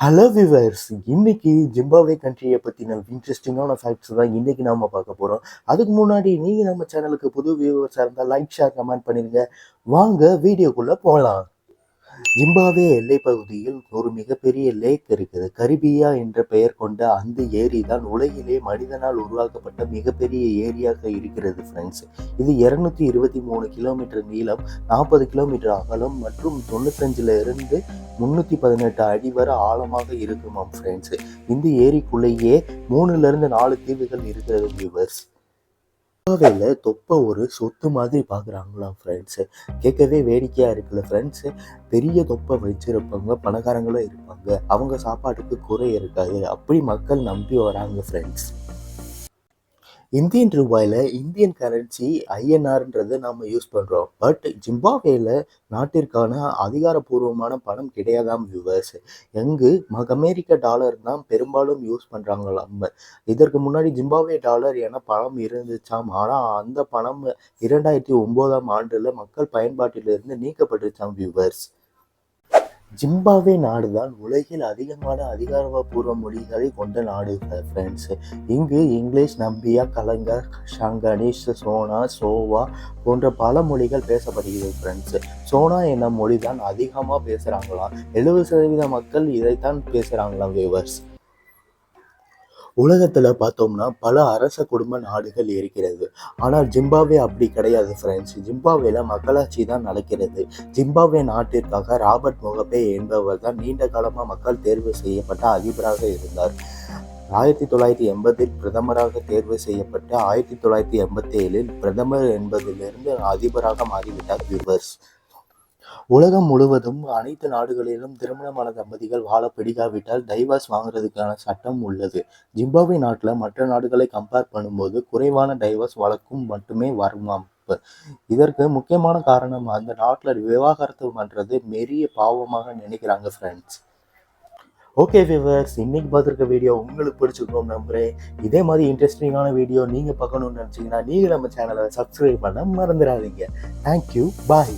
Hello viewers இன்னைக்கு Zimbabwe கண்ட்ரியை பற்றின இன்ட்ரெஸ்டிங்கான ஃபேக்ட்ஸ் தான் இன்னைக்கு நாம பார்க்க போகிறோம் அதுக்கு முன்னாடி நீங்கள் நம்ம சேனலுக்கு புது வியூவர்ஸாக இருந்தால் லைக் ஷேர் கமெண்ட் பண்ணிடுங்க வாங்க வீடியோக்குள்ளே போகலாம் ஜிம்பாவே எல்லை பகுதியில் ஒரு மிகப்பெரிய லேக் இருக்குது கரிபியா என்ற பெயர் கொண்ட அந்த ஏரி தான் உலகிலே மனிதனால் உருவாக்கப்பட்ட மிகப்பெரிய ஏரியாக இருக்கிறது ஃப்ரெண்ட்ஸ் இது இருநூத்தி இருபத்தி மூணு கிலோமீட்டர் நீளம் நாற்பது கிலோமீட்டர் அகலம் மற்றும் தொண்ணூத்தஞ்சுல இருந்து முன்னூத்தி பதினெட்டு அடி வரை ஆழமாக இருக்குமாம் ஃப்ரெண்ட்ஸ் இந்த ஏரிக்குள்ளேயே மூணுல இருந்து நாலு தீவுகள் இருக்கிறது வியூவர்ஸ் கோவையில் தொப்பை ஒரு சொத்து மாதிரி பார்க்குறாங்களாம் ஃப்ரெண்ட்ஸு கேட்கவே வேடிக்கையாக இருக்குல்ல ஃப்ரெண்ட்ஸு பெரிய தொப்பை வச்சிருப்பாங்க பணக்காரங்களும் இருப்பாங்க. அவங்க சாப்பாட்டுக்கு குறை இருக்காது. அப்படி மக்கள் நம்பி வராங்க ஃப்ரெண்ட்ஸ் இந்தியன் ரூபாயில் இந்தியன் கரன்சி ஐஎன்ஆர்ன்றதை நம்ம யூஸ் பண்ணுறோம் பட் ஜிம்பாவேல நாட்டிற்கான அதிகாரப்பூர்வமான பணம் கிடையாதாம் வியூவர்ஸ் எங்கு மக அமெரிக்க டாலர் தான் பெரும்பாலும் யூஸ் பண்ணுறாங்களாம் இதற்கு முன்னாடி ஜிம்பாவே டாலர் என பணம் இருந்துச்சாம். ஆனால் அந்த பணம் இரண்டாயிரத்தி ஒம்போதாம் ஆண்டில் மக்கள் பயன்பாட்டிலிருந்து நீக்கப்பட்டுச்சாம் வியூவர்ஸ் ஜிம்பாவே நாடு தான் உலகில் அதிகமான அதிகாரப்பூர்வ மொழிகளை கொண்ட நாடு ஃப்ரெண்ட்ஸ் இங்கு இங்கிலீஷ் நம்பியா கலங்கர் ஷங்கனிஷ் சோனா சோவா போன்ற பல மொழிகள் பேசப்படுகிறது ஃப்ரெண்ட்ஸ் சோனா என்னும் மொழி தான் அதிகமாக பேசுகிறாங்களாம் எழுபது சதவீத மக்கள் இதைத்தான் பேசுகிறாங்களாம் வியூவர்ஸ் உலகத்தில் பார்த்தோம்னா பல அரச குடும்ப நாடுகள் இருக்கிறது. ஆனால் ஜிம்பாவே அப்படி கிடையாது ஃப்ரெண்ட்ஸ் ஜிம்பாவேல மக்களாட்சி தான் நடக்கிறது. ஜிம்பாவே நாட்டிற்காக ராபர்ட் முகபே என்பவர் தான் நீண்ட காலமாக மக்கள் தேர்வு செய்யப்பட்ட அதிபராக இருந்தார். ஆயிரத்தி தொள்ளாயிரத்தி எண்பதில் பிரதமராக தேர்வு செய்யப்பட்டு ஆயிரத்தி தொள்ளாயிரத்தி எண்பத்தி ஏழில் பிரதமர் என்பதிலிருந்து அதிபராக மாறிவிட்டார் விவர்ஸ். உலகம் முழுவதும் அனைத்து நாடுகளிலும் திருமணமான தம்பதிகள் வாழ பிடிக்காவிட்டால் டைவர்ஸ் வாங்குறதுக்கான சட்டம் உள்ளது. ஜிம்பாப்வே நாட்டில் மற்ற நாடுகளை கம்பேர் பண்ணும்போது குறைவான டைவர்ஸ் வழக்கும் மட்டுமே வருமாம் இதற்கு முக்கியமான காரணம் அந்த நாட்டில் விவாகரத்து பண்ணுறது மெரிய பாவமாக நினைக்கிறாங்க ஃப்ரெண்ட்ஸ் ஓகே விவர்ஸ் இன்னைக்கு பார்த்துருக்க வீடியோ உங்களுக்கு பிடிச்சிருக்கோம் நம்புகிறேன் இதே மாதிரி இன்ட்ரெஸ்டிங்கான வீடியோ நீங்கள் பார்க்கணும்னு நினச்சிங்கன்னா நீங்கள் நம்ம சேனலை சப்ஸ்கிரைப் பண்ண மறந்துடாதீங்க. Thank you bye